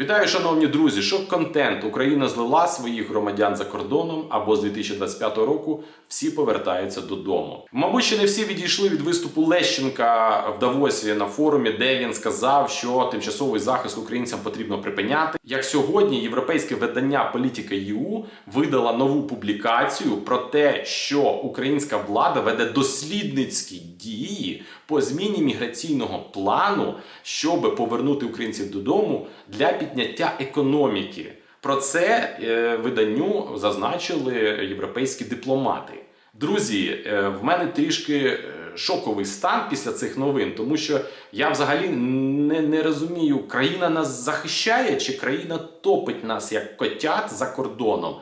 Вітаю, шановні друзі! Шок-контент. Україна злила своїх громадян за кордоном або з 2025 року всі повертаються додому. Мабуть, ще не всі відійшли від виступу Лещенка в Давосі на форумі, де він сказав, що тимчасовий захист українцям потрібно припиняти. Як сьогодні європейське видання Політика ЄУ видала нову публікацію про те, що українська влада веде дослідницькі дії по зміні міграційного плану, щоб повернути українців додому для підняття економіки. Про це е, виданню зазначили європейські дипломати. Друзі, е, в мене трішки е, шоковий стан після цих новин, тому що я взагалі не, не розумію, країна нас захищає чи країна топить нас як котят за кордоном.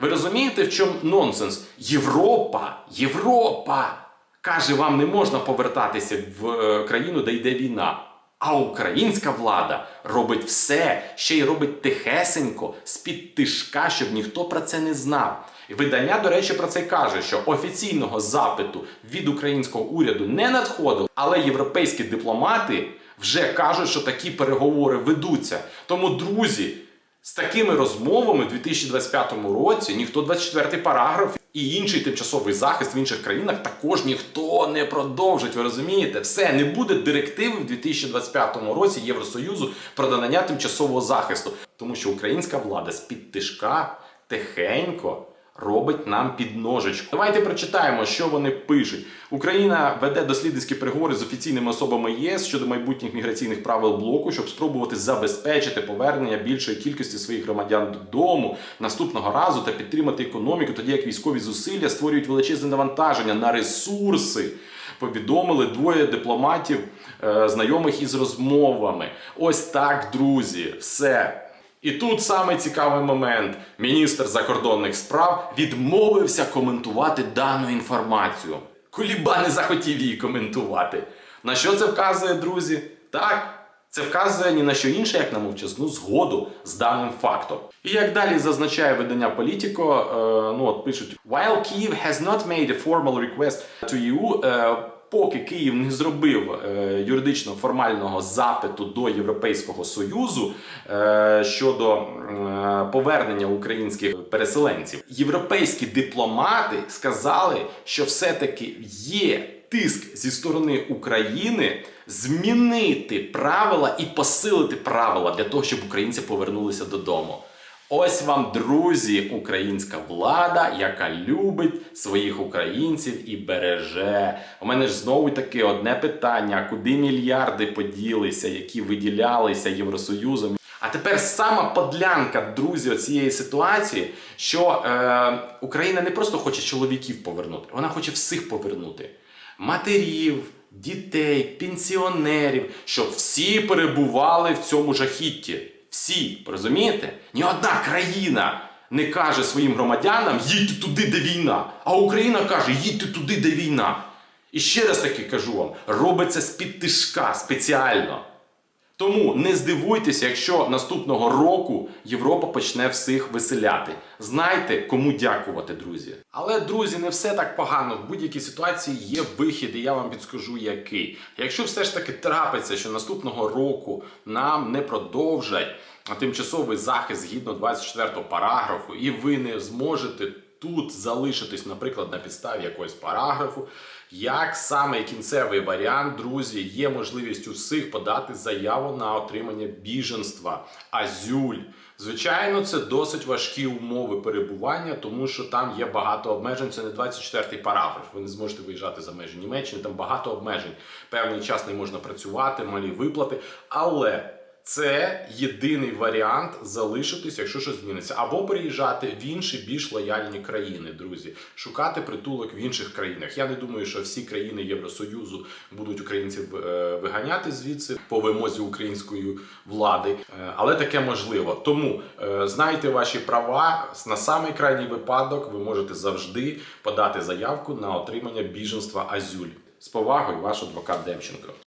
Ви розумієте, в чому нонсенс? Європа, Європа каже, вам не можна повертатися в країну, де йде війна. А українська влада робить все, ще й робить тихесенько, з-під тишка, щоб ніхто про це не знав. Видання, до речі, про це каже, що офіційного запиту від українського уряду не надходило, але європейські дипломати вже кажуть, що такі переговори ведуться. Тому, друзі, з такими розмовами в 2025 році ніхто 24 параграф і інший тимчасовий захист в інших країнах також ніхто не продовжить. Ви розумієте? Все не буде директиви в 2025 році Євросоюзу про надання тимчасового захисту, тому що українська влада з під тишка тихенько. Робить нам підножечку. Давайте прочитаємо, що вони пишуть. Україна веде дослідницькі переговори з офіційними особами ЄС щодо майбутніх міграційних правил блоку, щоб спробувати забезпечити повернення більшої кількості своїх громадян додому наступного разу та підтримати економіку, тоді як військові зусилля створюють величезне навантаження на ресурси. Повідомили двоє дипломатів, е, знайомих із розмовами. Ось так, друзі, все. І тут саме цікавий момент. Міністр закордонних справ відмовився коментувати дану інформацію. Куліба не захотів її коментувати. На що це вказує, друзі? Так, це вказує ні на що інше, як на мовчазну згоду з даним фактом. І як далі зазначає видання Політіко, е, ну от пишуть: While Kyiv has not made a formal request to EU, е, поки Київ не зробив е, юридично формального запиту до Європейського Союзу е, щодо е, повернення українських переселенців, європейські дипломати сказали, що все-таки є тиск зі сторони України змінити правила і посилити правила для того, щоб українці повернулися додому. Ось вам, друзі, українська влада, яка любить своїх українців і береже. У мене ж знову таки одне питання: куди мільярди поділися, які виділялися Євросоюзом? А тепер сама подлянка, друзі, цієї ситуації, що е, Україна не просто хоче чоловіків повернути, вона хоче всіх повернути. Матерів, дітей, пенсіонерів, щоб всі перебували в цьому жахітті. Всі, розумієте? Ні одна країна не каже своїм громадянам їдьте туди, де війна. А Україна каже, їдьте туди, де війна. І ще раз таки кажу вам: робиться з-під тишка спеціально. Тому не здивуйтеся, якщо наступного року Європа почне всіх виселяти. Знайте, кому дякувати, друзі. Але, друзі, не все так погано. В будь-якій ситуації є вихід, і я вам підскажу, який. Якщо все ж таки трапиться, що наступного року нам не продовжать тимчасовий захист згідно 24 параграфу, і ви не зможете тут залишитись, наприклад, на підставі якогось параграфу. Як саме кінцевий варіант, друзі, є можливість у всіх подати заяву на отримання біженства, азюль. Звичайно, це досить важкі умови перебування, тому що там є багато обмежень. Це не 24-й параграф. Ви не зможете виїжджати за межі Німеччини. Там багато обмежень. Певний час не можна працювати, малі виплати. Але це єдиний варіант залишитись, якщо щось зміниться, або переїжджати в інші більш лояльні країни, друзі, шукати притулок в інших країнах. Я не думаю, що всі країни Євросоюзу будуть українців е, виганяти звідси по вимозі української влади, Е, але таке можливо. Тому е, знайте ваші права на самий крайній випадок. Ви можете завжди подати заявку на отримання біженства Азюль. З повагою, ваш адвокат Демченко.